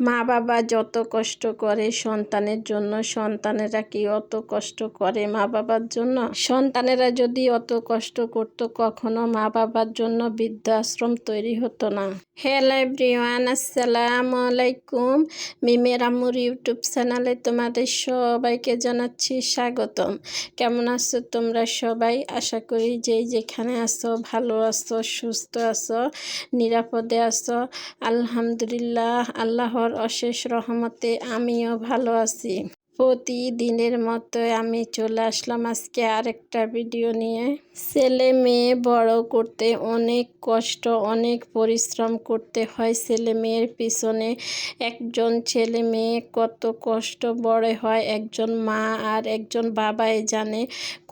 মা বাবা যত কষ্ট করে সন্তানের জন্য, সন্তানেরা কি অত কষ্ট করে মা বাবার জন্য? সন্তানেরা যদি অত কষ্ট করতো, কখনো মা বাবার জন্য বৃদ্ধাশ্রম তৈরি হতো না। হ্যালো এভরিওয়ান, আসসালাম আলাইকুম। মিমের আমুর ইউটিউব চ্যানেলে তোমাদের সবাইকে জানাচ্ছি স্বাগতম। কেমন আছো তোমরা সবাই? আশা করি যে যেখানে আছো, ভালো আছো, সুস্থ আছো, নিরাপদে আছো। আলহামদুলিল্লাহ, আল্লাহর অশেষ রহমতে আমিও ভালো আছি। প্রতিদিনের মতো আমি চলে আসলাম আজকে আরেকটা ভিডিও নিয়ে। ছেলে মেয়ে বড় করতে অনেক কষ্ট, অনেক পরিশ্রম করতে হয় ছেলে মেয়ের পিছনে। একজন ছেলে মেয়ে কত কষ্ট বড় হয়, একজন মা আর একজন বাবাই জানে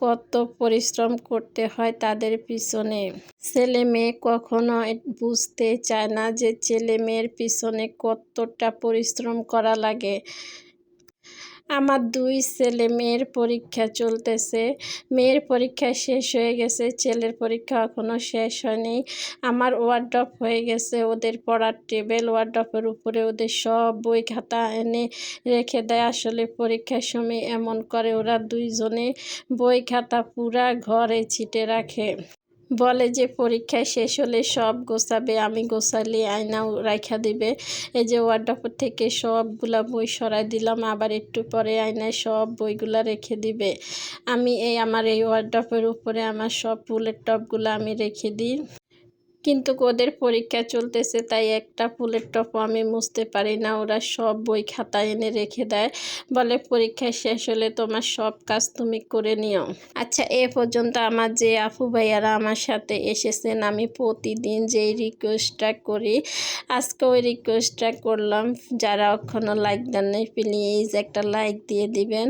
কত পরিশ্রম করতে হয় তাদের পিছনে। ছেলে মেয়ে কখনো বুঝতে চায় না যে ছেলে মেয়ের পিছনে কতটা পরিশ্রম করা লাগে। আমার দুই ছেলে মেয়ের পরীক্ষা চলতেছে। মেয়ের পরীক্ষা শেষ হয়ে গেছে, ছেলের পরীক্ষা এখনও শেষ হয়নি। আমার ওয়ার্ডপ হয়ে গেছে, ওদের পড়ার টেবিল ওয়ার্ডপের উপরে ওদের সব বই খাতা এনে রেখে দেয়। আসলে পরীক্ষার সময় এমন করে, ওরা দুইজনে বই খাতা পুরা ঘরে ছিটে রাখে। বলে যে পরীক্ষায় শেষ হলে সব গোছাবে, আমি গোছালে আয়নাও রাখা দিবে। এই যে ওয়ার্ডপর থেকে সবগুলা বই সরাই দিলাম, আবার একটু পরে আয়নায় সব বইগুলা রেখে দিবে। আমি এই, আমার এই ওয়ার্ডপের উপরে আমার সব ফুলের টপগুলো আমি রেখে দিই। কিন্তু ওদের পরীক্ষা চলতেছে, তাই একটা ফুলের টপও আমি মুছতে পারি না। ওরা সব বই খাতা এনে রেখে দেয়। বলে, পরীক্ষা শেষ হলে তোমার সব কাজ তুমি করে নিও। আচ্ছা এ পর্যন্ত আমার যে আফু ভাইয়ারা আমার সাথে এসেছেন, আমি প্রতিদিন যেই রিকোয়েস্টটা করি, আজকে ওই রিকোয়েস্টটা করলাম। যারা এখনও লাইক দেন নেই প্লিজ একটা লাইক দিয়ে দিবেন।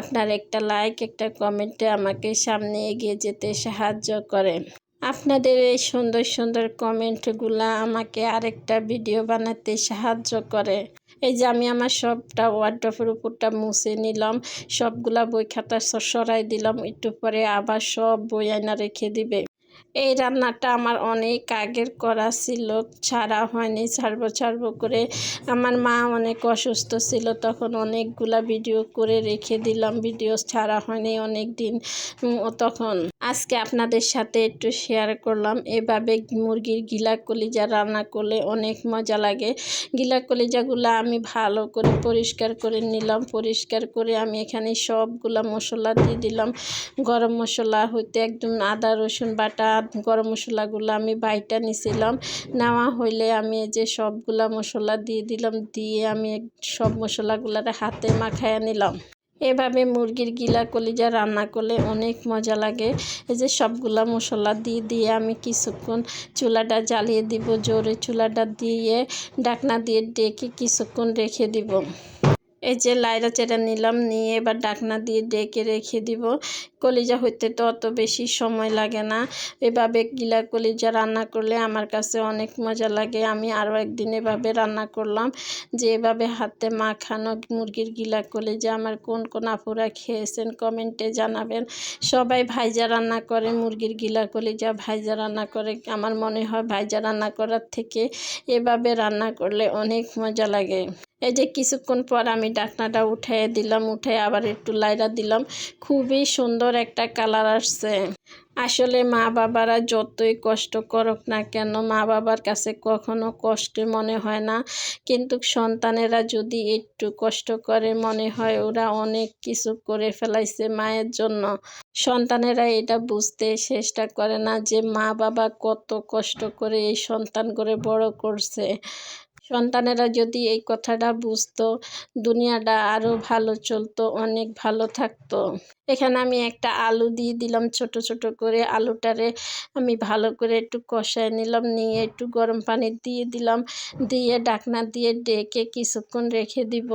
আপনার একটা লাইক একটা কমেন্টে আমাকে সামনে এগিয়ে যেতে সাহায্য করে আপনাদের এই সুন্দর সুন্দর কমেন্টগুলো আমাকে আরেকটা ভিডিও বানাতে সাহায্য করে। এই যে আমি আমার সবটা ওয়ার্ড্রফের উপরটা মুছে নিলাম, সবগুলা বই খাতা সরাই দিলাম, একটু পরে আবার সব বই আয়না রেখে দিবে। এই রান্নাটা আমার অনেক আগের করা ছিল, ছাড়া হয়নি, ছাড়বো ছাড়বো করে। আমার মা অনেক অসুস্থ ছিল, তখন অনেকগুলা ভিডিও করে রেখে দিলাম, ভিডিও ছাড়া হয়নি অনেক দিন তখন আজকে আপনাদের সাথে একটু শেয়ার করলাম। এভাবে মুরগির গিলা কলিজা রান্না করলে অনেক মজা লাগে। গিলা কলিজাগুলো আমি ভালো করে পরিষ্কার করে নিলাম। পরিষ্কার করে আমি এখানে সবগুলা মশলা দিয়ে দিলাম। গরম মশলা হইতে একদম আদা, রসুন বাটা, গরম মশলাগুলো আমি বাইটা নিছিলাম। নেওয়া হইলে আমি যে সবগুলা মশলা দিয়ে দিলাম। দিয়ে আমি সব মশলাগুলার হাতে মাখায়া নিলাম। এভাবে মুরগির গিলা কলিজা রান্না করলে অনেক মজা লাগে। এই যে সবগুলো মশলা দিয়ে দিয়ে আমি কিছুক্ষণ চুলাটা জ্বালিয়ে দিব। জোরে চুলাটা দিয়ে, ডাকনা দিয়ে ডেকে কিছুক্ষণ রেখে দিব। এই যে লাইরা চেরা নিলাম, নিয়ে এবার ডাকনা দিয়ে ডেকে রেখে দিব। কলিজা হইতে তো অত বেশি সময় লাগে না। এভাবে গিলা কলিজা রান্না করলে আমার কাছে অনেক মজা লাগে। আমি আরও একদিন এভাবে রান্না করলাম যে এভাবে হাতে মাখানো মুরগির গিলা কলিজা আমার কোন কোন আপুরা খেয়েছেন কমেন্টে জানাবেন। সবাই ভাইজা রান্না করে, মুরগির গিলা কলিজা ভাইজা রান্না করে। আমার মনে হয় ভাইজা রান্না করার থেকে এভাবে রান্না করলে অনেক মজা লাগে। এই যে কিছুক্ষণ পর আমি ডাকনাটা উঠাই দিলাম উঠে আবার একটু লাইরা দিলাম। খুবই সুন্দর একটা কালার আসছে। আসলে মা বাবারা যতই কষ্ট করুক না কেন, মা বাবার কাছে কখনো কষ্ট মনে হয় না। কিন্তু সন্তানেরা যদি একটু কষ্ট করে, মনে হয় ওরা অনেক কিছু করে ফেলাইছে মায়ের জন্য। সন্তানেরা এটা বুঝতে চেষ্টা করে না যে মা বাবা কত কষ্ট করে এই সন্তান করে বড় করছে। সন্তানেরা যদি এই কথাটা বুঝত, দুনিয়াটা আরও ভালো চলতো, অনেক ভালো থাকতো। এখানে আমি একটা আলু দিয়ে দিলাম ছোট ছোট করে। আলুটারে আমি ভালো করে একটু কষায় নিলাম, নিয়ে একটু গরম পানি দিয়ে দিলাম। দিয়ে ডাকনা দিয়ে ডেকে কিছুক্ষণ রেখে দিব।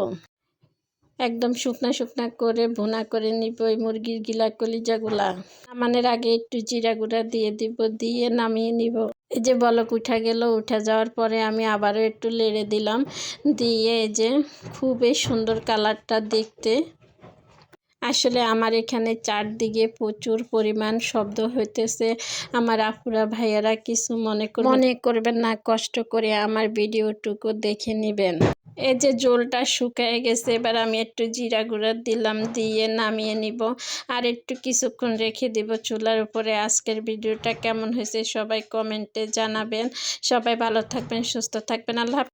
একদম শুকনা শুকনা করে ভুনা করে নিব ওই মুরগির গিলা কলিজাগুলা নামানোর আগে একটু জিরা গুঁড়া দিয়ে দিব, দিয়ে নামিয়ে নিব। এই যে বলক উঠা গেল, উঠা যাওয়ার পরে আমি আবারও একটু লেড়ে দিলাম। দিয়ে এই যে খুবই সুন্দর কালারটা দেখতে। আসলে আমার এখানে চারদিকে প্রচুর পরিমাণ শব্দ হইতেছে। আমার আপুরা, ভাইয়ারা কিছু মনে মনে করবেন না, কষ্ট করে আমার ভিডিওটুকু দেখে নেবেন। এই যে জলটা শুকায় গেছে, এবার আমি একটু জিরা গুঁড়া দিলাম, দিয়ে নামিয়ে নিব। আর একটু কিছুক্ষণ রেখে দিব চুলার উপরে। আজকের ভিডিওটা কেমন হয়েছে সবাই কমেন্টে জানাবেন। সবাই ভালো থাকবেন, সুস্থ থাকবেন। আল্লাহ।